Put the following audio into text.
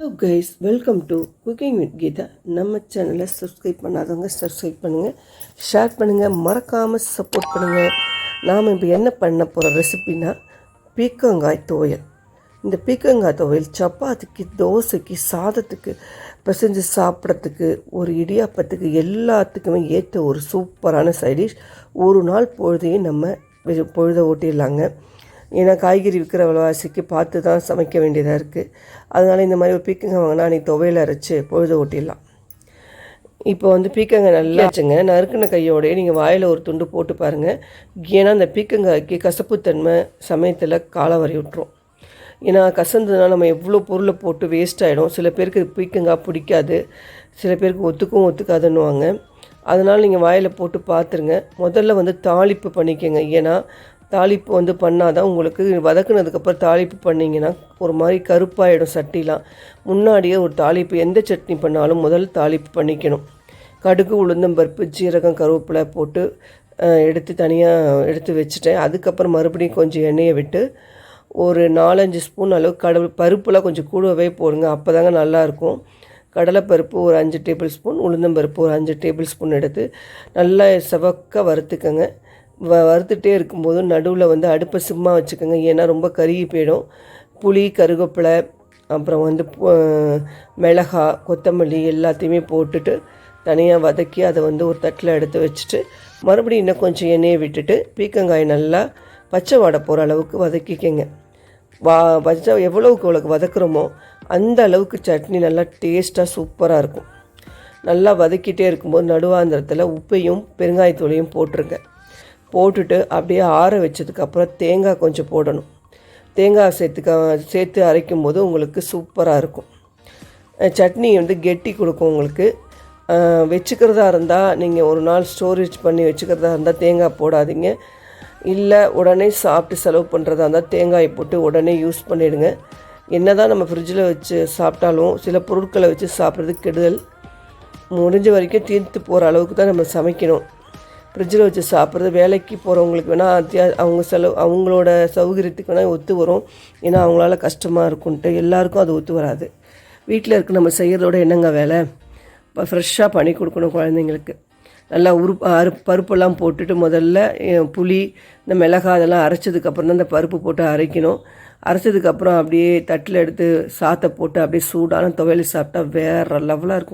Hello guys welcome to cooking with Geetha நம்ம சேனலை subscribe பண்ணாதவங்க சப்ஸ்கிரைப் பண்ணுங்கள் ஷேர் பண்ணுங்கள் மறக்காமல் சப்போர்ட் பண்ணுங்கள் நாம் இப்போ என்ன பண்ண போகிற ரெசிபினா பீக்கங்காய் துவையல். இந்த பீக்கங்காய் துவையல் சப்பாத்திக்கு தோசைக்கு சாதத்துக்கு பிசைஞ்சு சாப்பிட்றதுக்கு ஒரு இடியாப்பத்துக்கு எல்லாத்துக்குமே ஏற்ற ஒரு சூப்பரான சைடிஷ் ஒரு நாள் பொழுதையும் நம்ம பொழுத ஓட்டிடலாங்க. ஏன்னா காய்கறி விற்கிற விலைவாசிக்கு பார்த்து தான் சமைக்க வேண்டியதாக இருக்குது அதனால் இந்த மாதிரி ஒரு பீக்கங்காய் வாங்கினா அன்றைக்கி துவையில் அரைச்சி பொழுது ஓட்டிடலாம். இப்போ வந்து பீக்கங்காய் நல்லா வச்சுங்க. நறுக்கின கையோடய நீங்கள் வாயில் ஒரு துண்டு போட்டு பாருங்கள் ஏன்னா அந்த பீக்கங்காய்க்கு கசப்புத்தன்மை சமயத்தில் காலை வரி விட்டுரும். ஏன்னா கசந்ததுனா நம்ம எவ்வளோ பொருளை போட்டு வேஸ்ட் ஆகிடும் சில பேருக்கு பீக்கங்காய் பிடிக்காது. சில பேருக்கு ஒத்துக்கும் ஒத்துக்காதுன்னுவாங்க. அதனால் நீங்கள் வாயில் போட்டு பார்த்துருங்க முதல்ல வந்து தாளிப்பு பண்ணிக்கோங்க. ஏன்னா தாளிப்பு வந்து பண்ணால் தான் உங்களுக்கு வதக்குனதுக்கப்புறம் தாளிப்பு பண்ணிங்கன்னா ஒரு மாதிரி கருப்பாயிடும் சட்டிலாம். முன்னாடியே ஒரு தாளிப்பு எந்த சட்னி பண்ணாலும் முதல் தாளிப்பு பண்ணிக்கணும். கடுகு உளுந்தம்பருப்பு ஜீரகம் கருவேப்பிலை போட்டு எடுத்து தனியாக எடுத்து வச்சுட்டேன். அதுக்கப்புறம் மறுபடியும் கொஞ்சம் எண்ணெயை விட்டு ஒரு நாலஞ்சு ஸ்பூன் அளவு கடவுள் பருப்புலாம் கொஞ்சம் கூடவே போடுங்க. அப்போ தாங்க நல்லாயிருக்கும். கடலைப்பருப்பு ஒரு அஞ்சு டேபிள் ஸ்பூன் உளுந்தம்பருப்பு ஒரு அஞ்சு டேபிள் ஸ்பூன் எடுத்து நல்லா செவக்க வறுத்துக்கங்க. வ வறுத்துட்டே இருக்கும்போது நடுவில் வந்து அடுப்பை சும்மா வச்சுக்கோங்க. ஏன்னா ரொம்ப கருகி போயிடும். புளி கருவேப்பிலை அப்புறம் வந்து மிளகா கொத்தமல்லி எல்லாத்தையுமே போட்டுட்டு தனியாக வதக்கி அதை வந்து ஒரு தட்டில் எடுத்து வச்சுட்டு மறுபடியும் இன்னும் கொஞ்சம் எண்ணெயை விட்டுட்டு பீக்கங்காய் நல்லா பச்சை வாடை போகிற அளவுக்கு வதக்கிக்கங்க. வா பச்சை எவ்வளவுக்கு எவ்வளோக்கு வதக்குறோமோ அந்த அளவுக்கு சட்னி நல்லா டேஸ்ட்டாக சூப்பராக இருக்கும். நல்லா வதக்கிட்டே இருக்கும்போது நடுவாந்திரத்தில் உப்பையும் பெருங்காயத்தூளையும் போட்டிருங்க. போட்டுட்டு அப்படியே ஆற வச்சதுக்கப்புறம் தேங்காய் கொஞ்சம் போடணும். தேங்காய் சேர்த்துக்க சேர்த்து அரைக்கும் போது உங்களுக்கு சூப்பராக இருக்கும். சட்னி வந்து கெட்டி கொடுக்கும் உங்களுக்கு. வச்சுக்கிறதா இருந்தால் நீங்கள் ஒரு நாள் ஸ்டோரேஜ் பண்ணி வச்சுக்கிறதா இருந்தால் தேங்காய் போடாதீங்க. இல்லை உடனே சாப்பிட்டு செலவு பண்ணுறதா இருந்தால் தேங்காயை போட்டு உடனே யூஸ் பண்ணிவிடுங்க என்ன தான் நம்ம ஃப்ரிட்ஜில் வச்சு சாப்பிட்டாலும் சில பொருட்களை வச்சு சாப்பிட்றது கெடுதல். முடிஞ்ச வரைக்கும் தீர்த்து போகிற அளவுக்கு தான் நம்ம சமைக்கணும். ஃப்ரிட்ஜில் வச்சு சாப்பிட்றது வேலைக்கு போகிறவங்களுக்கு வேணால் அத்தியா அவங்க செலவு அவங்களோட சௌகரியத்துக்கு வேணால் ஒத்து வரும். ஏன்னா அவங்களால கஷ்டமாக இருக்கும்ன்ட்டு எல்லாருக்கும் அது ஒத்து வராது. வீட்டில் இருக்க நம்ம செய்கிறதோட என்னங்க வேலை? இப்போ ஃப்ரெஷ்ஷாக பண்ணி கொடுக்கணும் குழந்தைங்களுக்கு. நல்லா உரு அரு பருப்பெல்லாம் போட்டுட்டு முதல்ல புளி இந்த மிளகா அதெல்லாம் அரைச்சதுக்கப்புறம் தான் இந்த பருப்பு போட்டு அரைக்கணும். அரைச்சதுக்கப்புறம் அப்படியே தட்டில் எடுத்து சாத்தை போட்டு அப்படியே சூடான துவையல் சாப்பிட்டா வேறு லெவலாக இருக்கும்.